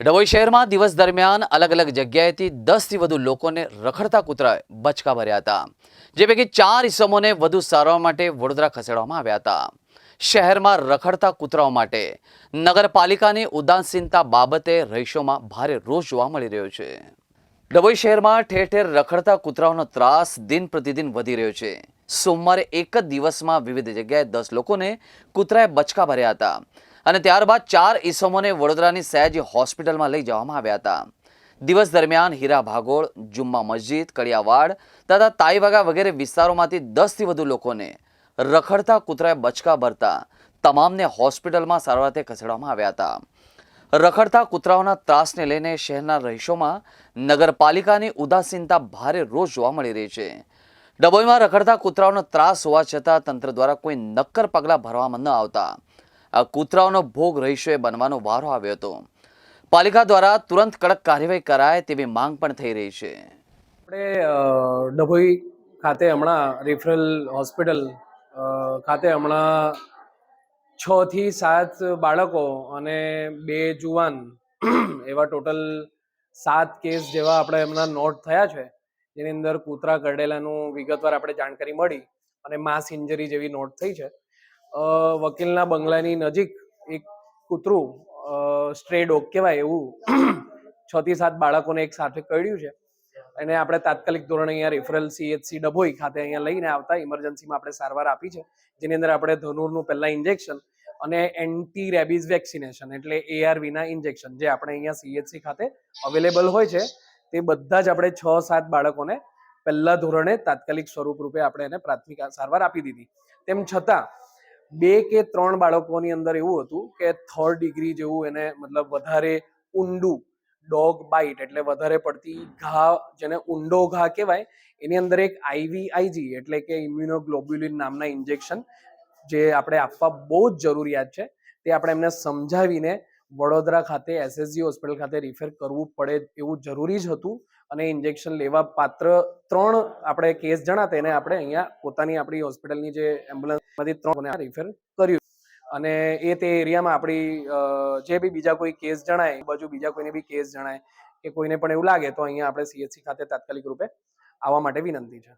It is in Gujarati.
ડભોઈ શહેરમાં દિવસ દરમિયાન અલગ અલગ જગ્યાએથી દસથી વધુ લોકોને રખડતા કૂતરાએ બચકા ભર્યા હતા, જે પૈકી ચાર ઇસમોને વધુ સારવાર માટે વડોદરા ખસેડવામાં આવ્યા હતા. શહેરમાં રખડતા કૂતરાઓ માટે નગરપાલિકાની ઉદાસીનતા બાબતે રહીશોમાં ભારે રોષ જોવા મળી રહ્યો છે. ડભોઈ શહેરમાં ઠેર ઠેર રખડતા કૂતરાઓનો ત્રાસ દિન પ્રતિદિન વધી રહ્યો છે. સોમવારે એક જ દિવસમાં વિવિધ જગ્યાએ દસ લોકોને કૂતરાએ બચકા ભર્યા હતા. અને ત્યારબાદ ચાર ઈસમોને વડોદરાની સયાજી હોસ્પિટલમાં લઈ જવામાં આવ્યા હતા. દિવસ દરમિયાન હીરા ભાગોળ, જુમ્મા મસ્જિદ, કડિયાવાડ તથા તાઈવાગા વગેરે વિસ્તારોમાંથી દસથી વધુ લોકોને રખડતા કૂતરાએ બચકા ભરતા તમામને હોસ્પિટલમાં સારવારથી ખસેડવામાં આવ્યા હતા. રખડતા કૂતરાઓના ત્રાસને લઈને શહેરના રહીશોમાં નગરપાલિકાની ઉદાસીનતા ભારે રોષ જોવા મળી રહી છે. ડભોઈમાં રખડતા કૂતરાઓનો ત્રાસ હોવા છતાં તંત્ર દ્વારા કોઈ નક્કર પગલાં ભરવામાં ન આવતા. કૂતરાઓનો ભોગ રહીશોએ બનવાનો વારો આવ્યો હતો. પાલિકા દ્વારા તુરંત કડક કાર્યવાહી કરાય તેવી માંગ પણ થઈ રહી છે. આપણે ડભોઈ ખાતે હમણાં રિફરલ હોસ્પિટલ ખાતે હમણાં છ થી સાત બાળકો અને બે જુવાન, એવા ટોટલ સાત કેસ જેવા આપણે હમણાં નોટ થયા છે, જેની અંદર કૂતરા, કરડેલાનું વિગતવાર આપણે જાણકારી મળી અને માસ ઇન્જરી જેવી નોટ થઈ છે. વકીલના બંગલાની નજીક એક કૂતરું સ્ટ્રે ડોગ કહેવાય એવું, છ થી સાત બાળકોને એક સાથે કરડ્યું છે. અને આપણે તાત્કાલિક ધોરણે અહીંયા રેફરલ સીએચસી ડભોઈ ખાતે અહીંયા લઈને આવતા ઇમરજન્સીમાં આપણે સારવાર આપી છે. જેની અંદર આપણે ધનુરનું પહેલાં ઇન્જેક્શન અને એન્ટી રેબીઝ વેક્સિનેશન એટલે એઆરવીના ઇન્જેક્શન જે આપણે અહીંયા સીએચસી ખાતે અવેલેબલ હોય છે, તે બધા જ આપણે છ સાત બાળકોને પહેલા ધોરણે તાત્કાલિક સ્વરૂપ રૂપે આપણે એને પ્રાથમિક સારવાર આપી દીધી. તેમ છતાં બે કે ત્રણ બાળકોની અંદર એવું હતું કે થર્ડ ડિગ્રી જેવું એને મતલબ વધારે ઊંડું ડોગ બાઇટ એટલે વધારે પડતી ઘા જેને ઊંડો ઘા કહેવાય, એની અંદર એક આઈવીઆઈજી એટલે કે ઇમ્યુનોગ્લોબ્યુલિન નામના ઇન્જેક્શન જે આપણે આપવા બહુ જ જરૂરિયાત છે, તે આપણે એમને સમજાવીને વડોદરા ખાતે એસએસજી હોસ્પિટલ ખાતે રિફેર કરવું પડે એવું જરૂરી જ હતું અને ઇન્જેક્શન લેવા પાત્ર ત્રણ આપણે કેસ જણાતા એને આપણે અહીંયા પોતાની આપણી હોસ્પિટલની જે એમ્બ્યુલન્સમાંથી ત્રણ રિફેર કર્યું. અને એ તે એરિયામાં આપણી જે બી બીજા કોઈ કેસ જણાય બાજુ બીજા કોઈને બી કેસ જણાય કે કોઈને પણ એવું લાગે તો અહીંયા આપણે સીએચસી ખાતે તાત્કાલિક રૂપે આવવા માટે વિનંતી છે.